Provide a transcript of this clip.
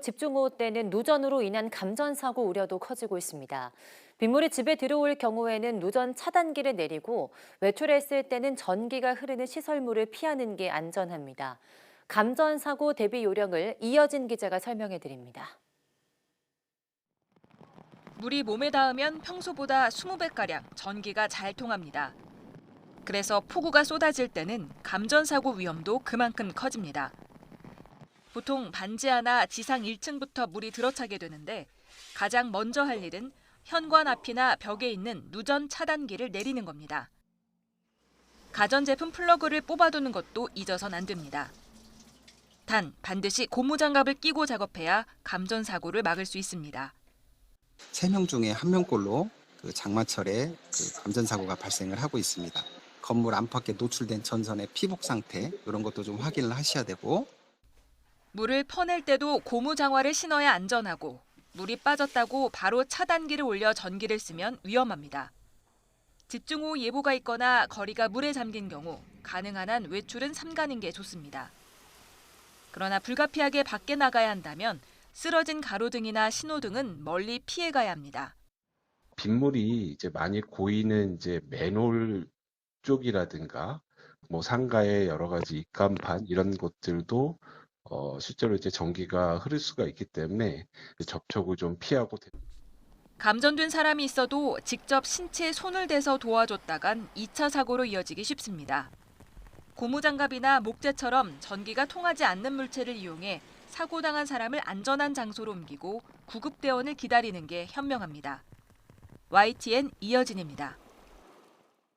집중호우 때는 누전으로 인한 감전사고 우려도 커지고 있습니다. 빗물이 집에 들어올 경우에는 누전 차단기를 내리고 외출했을 때는 전기가 흐르는 시설물을 피하는 게 안전합니다. 감전사고 대비 요령을 이어진 기자가 설명해 드립니다. 물이 몸에 닿으면 평소보다 20배가량 전기가 잘 통합니다. 그래서 폭우가 쏟아질 때는 감전사고 위험도 그만큼 커집니다. 보통 반지 하나 지상 1층부터 물이 들어차게 되는데 가장 먼저 할 일은 현관 앞이나 벽에 있는 누전 차단기를 내리는 겁니다. 가전제품 플러그를 뽑아두는 것도 잊어선 안 됩니다. 단 반드시 고무장갑을 끼고 작업해야 감전 사고를 막을 수 있습니다. 세명 중에 한 명꼴로 그 장마철에 그 감전 사고가 발생을 하고 있습니다. 건물 안팎에 노출된 전선의 피복 상태 이런 것도 좀 확인을 하셔야 되고 물을 퍼낼 때도 고무 장화를 신어야 안전하고 물이 빠졌다고 바로 차단기를 올려 전기를 쓰면 위험합니다. 집중호우 예보가 있거나 거리가 물에 잠긴 경우 가능한 한 외출은 삼가는 게 좋습니다. 그러나 불가피하게 밖에 나가야 한다면 쓰러진 가로등이나 신호등은 멀리 피해 가야 합니다. 빗물이 이제 많이 고이는 이제 맨홀 쪽이라든가 뭐 상가의 여러 가지 입간판 이런 곳들도 어, 실제로 이제 전기가 흐를 수가 있기 때문에 접촉을 좀 피하고 감전된 사람이 있어도 직접 신체에 손을 대서 도와줬다간 2차 사고로 이어지기 쉽습니다. 고무장갑이나 목재처럼 전기가 통하지 않는 물체를 이용해 사고당한 사람을 안전한 장소로 옮기고 구급대원을 기다리는 게 현명합니다. YTN 이어진입니다.